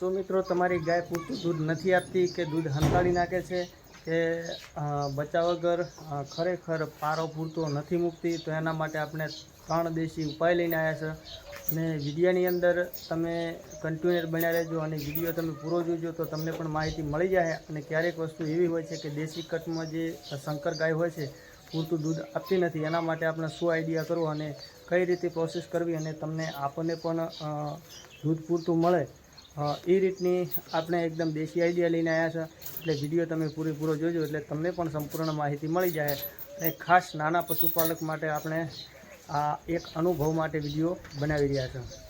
શું મિત્રો તમારી ગાય પૂરતું દૂધ નથી આપતી કે દૂધ હંતાડી નાખે છે કે બચાવ વગર ખરેખર પારો પૂરતો નથી મૂકતી, તો એના માટે આપણે ત્રણ દેશી ઉપાય લઈને આવ્યા છે. અને વિડીયાની અંદર તમે કન્ટિન્યુઅર બન્યા રહેજો અને વીડિયો તમે પૂરો જોજો તો તમને પણ માહિતી મળી જાય અને ક્યારેક વસ્તુ એવી હોય છે કે દેશી કટમાં જે શંકર ગાય હોય છે, પૂરતું દૂધ આપતી નથી. એના માટે આપણે શું આઈડિયા કરવો અને કઈ રીતે પ્રોસેસ કરવી અને તમને આપણને પણ દૂધ પૂરતું મળે એ રીતની આપણે એકદમ દેશી આઈડિયા લઈને આવ્યા છે. એટલે વીડિયો તમે પૂરેપૂરો જોજો, એટલે તમને પણ સંપૂર્ણ માહિતી મળી જાય. અને ખાસ નાના પશુપાલક માટે આપણે આ એક અનુભવ માટે વીડિયો બનાવી રહ્યા છે.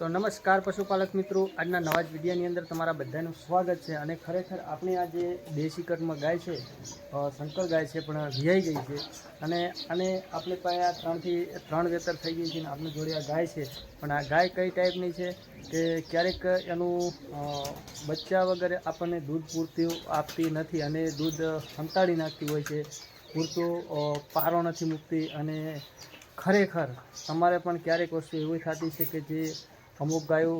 તો નમસ્કાર પશુપાલક મિત્રો. આજના નવા જ વિડીયાની અંદર તમારા બધાનું સ્વાગત છે અને ખરેખર આપણી આ જે દેશી કટમાં ગાય છે શંકર ગાય છે પણ વિયાઈ ગઈ છે. અને અને આપણે પાસે આ ત્રણથી, ત્રણ વેતર થઈ ગઈ છે અને આપણી જોડે આ ગાય છે. પણ આ ગાય કઈ ટાઈપની છે કે ક્યારેક એનું બચ્ચા વગેરે આપણને દૂધ પૂરતું આપતી નથી અને દૂધ સંતાડી નાખતી હોય છે. પૂરતું પારો નથી મૂકતી અને ખરેખર તમારે પણ ક્યારેક વસ્તુ એવી થતી છે કે જે અમુક ગાયો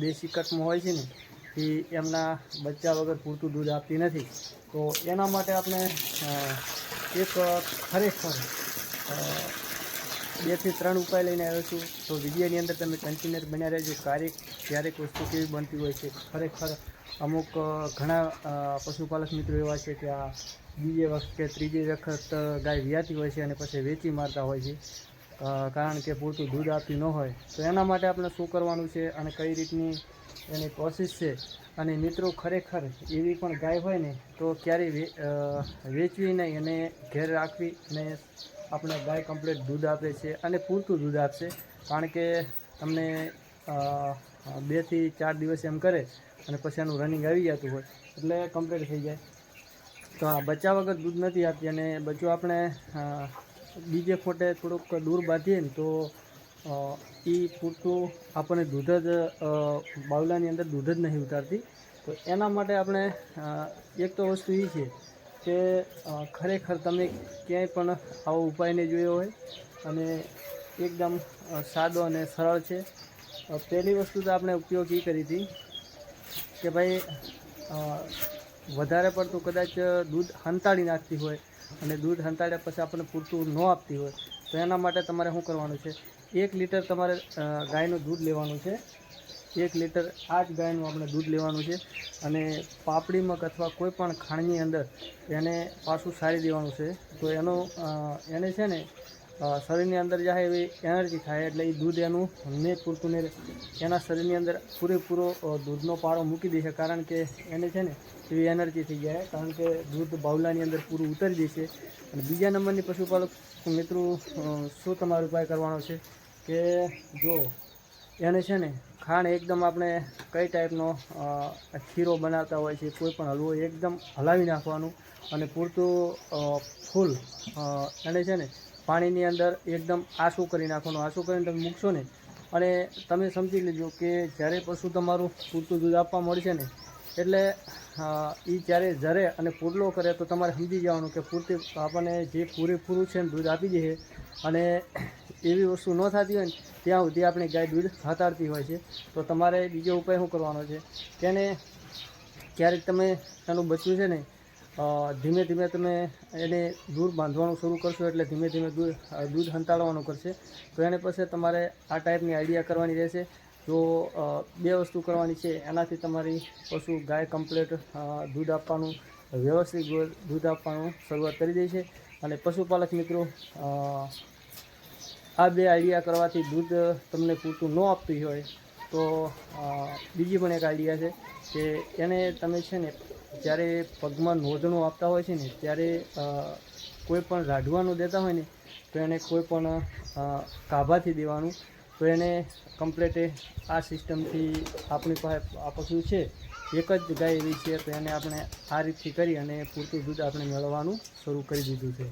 દેશી કટમાં હોય છે ને, એ એમના બચ્ચા વગર પૂરતું દૂધ આપતી નથી. તો એના માટે આપણે એક ખરેખર બેથી ત્રણ ઉપાય લઈને આવ્યો છું. તો વિડીયોની અંદર તમે કન્ટિન્યુ બન્યા રહેજો. ક્યારેક ક્યારેક વસ્તુ કેવી બનતી હોય છે. ખરેખર અમુક ઘણા પશુપાલક મિત્રો એવા છે કે આ બીજે વખત કે ત્રીજી વખત ગાય વ્યાતી હોય છે અને પછી વેચી મારતા હોય છે. કારણ કે પૂરતું દૂધ આપતી ન હોય. તો એના માટે આપણે શું કરવાનું છે અને કઈ રીતની એની પ્રોસેસ છે? અને મિત્રો ખરેખર એવી પણ ગાય હોય ને, તો ક્યારેય વેચવી નહીં અને ઘેર રાખવી અને આપણે ગાય કમ્પ્લીટ દૂધ આપે છે અને પૂરતું દૂધ આપશે. કારણ કે તમને બેથી ચાર દિવસ એમ કરે અને પછી એનું રનિંગ આવી જતું હોય, એટલે કમ્પ્લીટ થઈ જાય. તો આ બચ્ચા વગર દૂધ નથી આપતી અને બચ્ચું આપણે બીજે ખોટે થોડુંક દૂર બાંધીએ ને તો એ પૂરતું આપણને દૂધ જ બાવલાની અંદર દૂધ જ નહીં ઉતારતી. તો એના માટે આપણે એક તો વસ્તુ એ છે કે ખરેખર તમે ક્યાંય પણ આવો ઉપાય નહીં જોયો હોય અને એકદમ સાદો અને સરળ છે. પહેલી વસ્તુ તો આપણે ઉપયોગ એ કરી હતી કે ભાઈ વધારે પડતું કદાચ દૂધ હંતાડી નાખતી હોય અને દૂધ હંતાડ્યા પછી આપણને પૂરતું ન આપતી હોય, તો એના માટે તમારે શું કરવાનું છે? એક લીટર તમારે ગાયનું દૂધ લેવાનું છે. એક લીટર આ જ ગાયનું આપણે દૂધ લેવાનું છે અને પાપડી મગ અથવા કોઈ પણ ખાણની અંદર એને પાછું સારી દેવાનું છે. તો એનો એને છે ને શરીરની અંદર જાય એવી એનર્જી થાય એટલે એ દૂધ એનું ને પૂરતું ને એના શરીરની અંદર પૂરેપૂરો દૂધનો પારો મૂકી દે છે. કારણ કે એને છે ને એવી એનર્જી થઈ જાય. કારણ કે દૂધ બાવલાની અંદર પૂરું ઉતરી દેશે અને બીજા નંબરની પશુપાલક મિત્રો શું તમારો ઉપાય કરવાનો છે? કે જો એને છે ને ખાંડ એકદમ આપણે કઈ ટાઈપનો ખીરો બનાવતા હોય છે, કોઈ પણ હલવો, એકદમ હલાવી નાખવાનું અને પૂરતું ફૂલ એને છે ને પાણીની અંદર એકદમ આંસુ કરી નાખવાનું, આસું કરીને તમે મૂકશો ને, અને તમે સમજી લેજો કે જ્યારે પશુ તમારું પૂરતું દૂધ આપવા મળશે ને, એટલે એ જ્યારે ઝરે અને પૂરલો કરે તો તમારે સમજી જવાનું કે પૂરતી આપણને જે પૂરેપૂરું છે ને દૂધ આપી દે અને એવી વસ્તુ ન થતી હોય ને, ત્યાં સુધી આપણે ગાય દૂધ હતાડતી હોય છે. તો તમારે બીજો ઉપાય શું કરવાનો છે? તેને ક્યારેક તમે એનું બચ્યું છે ને ધીમે ધીમે તમે એને દૂર બાંધવાનું શરૂ કરશો એટલે ધીમે ધીમે દૂધ દૂધ હંતાડવાનું કરશે. તો એને પછી તમારે આ ટાઈપની આઈડિયા કરવાની રહેશે. જો બે વસ્તુ કરવાની છે, એનાથી તમારી પશુ ગાય કમ્પ્લેટ દૂધ આપવાનું, વ્યવસ્થિત દૂધ- દૂધ આપવાનું શરૂઆત કરી દે છે. અને પશુપાલક મિત્રો આ બે આઈડિયા કરવાથી દૂધ તમને પૂરતું ન આપતી હોય તો બીજી પણ એક આઈડિયા છે કે એને તમે છે ને જ્યારે પગમાં નોંધણું આપતા હોય છે ને, ત્યારે કોઈ પણ રાઢવાનું દેતા હોય ને, તો એને કોઈ પણ કાભાથી દેવાનું. તો એને કમ્પ્લેટે આ સિસ્ટમથી આપણી પાસે આ પશુ છે. એક જ ગાય એવી છે, તો એને આપણે આ રીતથી કરી અને પૂરતું દૂધ આપણે મેળવવાનું શરૂ કરી દીધું છે.